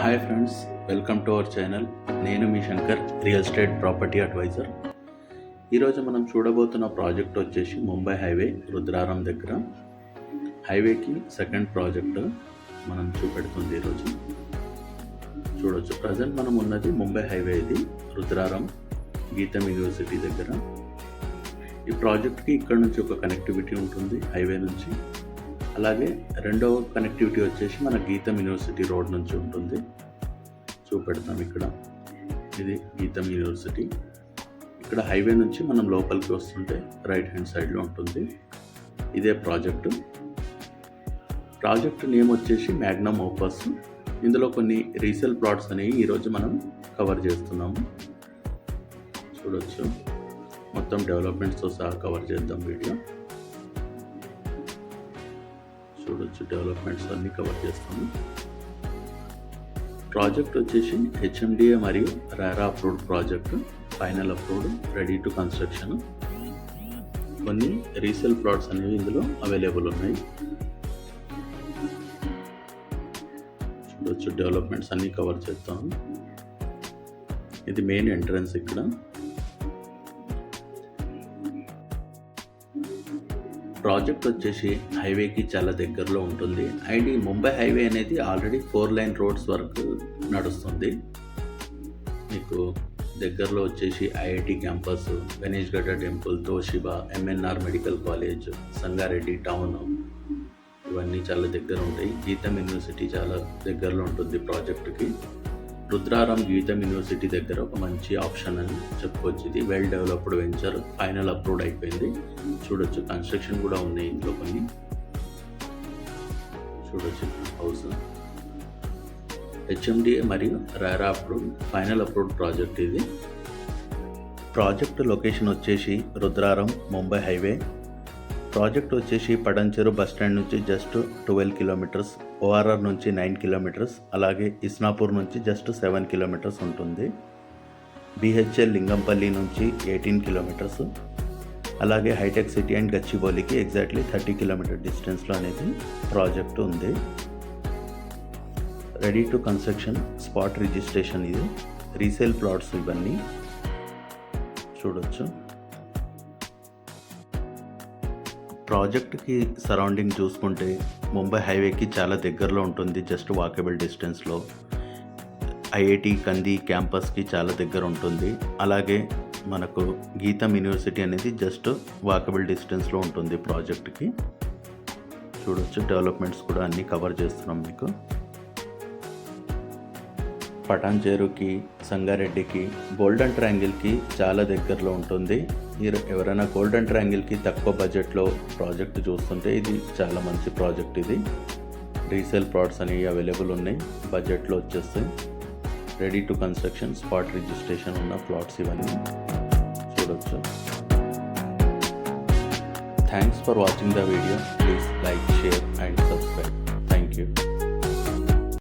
Hi friends welcome to our channel నేను మీ Shankar real estate property advisor ఈరోజు మనం చూడబోతున్న project వచ్చేసి ముంబై హైవే రుద్రారం దగ్గర. హైవేకి సెకండ్ ప్రాజెక్ట్ మనం చూపెడుతుంది ఈరోజు. చూడొచ్చు. ప్రజెంట్ మనం ఉన్నది ముంబై హైవే ఇది రుద్రారం గీతం యూనివర్సిటీ దగ్గర. ఈ ప్రాజెక్ట్కి ఇక్కడ నుంచి ఒక కనెక్టివిటీ ఉంటుంది హైవే నుంచి. అలాగే రెండవ కనెక్టివిటీ వచ్చేసి మన గీతం యూనివర్సిటీ రోడ్ నుంచి ఉంటుంది. చూపెడతాం ఇక్కడ. ఇది గీతం యూనివర్సిటీ ఇక్కడ హైవే నుంచి మనం లోపలికి వస్తుంటే రైట్ హ్యాండ్ సైడ్లో ఉంటుంది. ఇదే ప్రాజెక్టు ప్రాజెక్ట్ నేమ్ వచ్చేసి మ్యాగ్నమ్ ఓపస్ ఇందులో కొన్ని రీసేల్ ప్లాట్స్ అనేవి ఈరోజు మనం కవర్ చేస్తున్నాము. చూడొచ్చు. మొత్తం డెవలప్మెంట్స్తో సహా కవర్ చేద్దాం వీడియో చూడొచ్చు డెవలప్మెంట్స్ అన్నీ కవర్ చేస్తాము. ప్రాజెక్ట్ వచ్చేసి హెచ్ఎండిఏ మరియు RERA approved project final approved ready to construction కొన్ని రీసేల్ ప్లాట్స్ అనేవి ఇందులో అవైలబుల్ ఉన్నాయి. చూడొచ్చు డెవలప్మెంట్స్ అన్నీ కవర్ చేస్తాము. ఇది మెయిన్ ఎంట్రన్స్ ఇక్కడ. ప్రాజెక్ట్ వచ్చేసి హైవేకి చాలా దగ్గరలో ఉంటుంది. అండ్ ఈ ముంబై హైవే అనేది ఆల్రెడీ ఫోర్ లైన్ రోడ్స్ వరకు నడుస్తుంది. మీకు దగ్గరలో వచ్చేసి IIT campus Ganesh Gadda temple Toshiba MNR medical college Sangareddy town ఇవన్నీ చాలా దగ్గర ఉంటాయి. గీతం యూనివర్సిటీ చాలా దగ్గరలో ఉంటుంది ప్రాజెక్టుకి. రుద్రారం గీతం యూనివర్సిటీ దగ్గర ఒక మంచి ఆప్షన్ అని చెప్పుకోవచ్చు. ఇది well developed venture final approved అయిపోయింది. చూడొచ్చు కన్స్ట్రక్షన్ కూడా ఉన్నాయి ఇంట్లో కొన్ని. చూడొచ్చు హౌస్ హెచ్ఎండిఏ మరియు RERA approved final approved project ఇది. ప్రాజెక్ట్ లొకేషన్ వచ్చేసి రుద్రారం ముంబై హైవే ప్రాజెక్ట్ వచ్చేసి పడంచెరు బస్ స్టాండ్ నుంచి జస్ట్ ట్వెల్వ్ కిలోమీటర్స్ ఓఆర్ఆర్ నుంచి నైన్ కిలోమీటర్స్ అలాగే ఇస్నాపూర్ నుంచి జస్ట్ సెవెన్ కిలోమీటర్స్ ఉంటుంది. బిహెచ్ఎల్ లింగంపల్లి నుంచి ఎయిటీన్ కిలోమీటర్స్ అలాగే హైటెక్ సిటీ అండ్ గచ్చిబౌలికి ఎగ్జాక్ట్లీ థర్టీ కిలోమీటర్ డిస్టెన్స్లో అనేది ప్రాజెక్ట్ ఉంది. Ready to construction spot registration ఇది. రీసేల్ ప్లాట్స్ ఇవన్నీ. చూడొచ్చు. ప్రాజెక్ట్కి సరౌండింగ్ చూసుకుంటే ముంబై హైవేకి చాలా దగ్గరలో ఉంటుంది జస్ట్ వాకబుల్ డిస్టెన్స్లో. ఐఐటి కంది క్యాంపస్కి చాలా దగ్గర ఉంటుంది. అలాగే మనకు గీతం యూనివర్సిటీ అనేది జస్ట్ వాకబుల్ డిస్టెన్స్లో ఉంటుంది ప్రాజెక్ట్కి. చూడొచ్చు డెవలప్మెంట్స్ కూడా అన్నీ కవర్ చేస్తున్నాం మీకు. పటాన్చేరుకి సంగారెడ్డికి గోల్డెన్ ట్రయాంగిల్కి చాలా దగ్గరలో ఉంటుంది. మీరు ఎవరైనా గోల్డెన్ ట్రయాంగిల్కి తక్కువ బడ్జెట్లో ప్రాజెక్ట్ చూస్తుంటే ఇది చాలా మంచి ప్రాజెక్ట్ ఇది. రీసేల్ ప్లాట్స్ అనేవి అవైలబుల్ ఉన్నాయి. బడ్జెట్లో వచ్చేస్తాయి ready to construction spot registration ఉన్న ప్లాట్స్ ఇవన్నీ చూడొచ్చు. Thanks for watching the video. Please like share and subscribe. Thank you.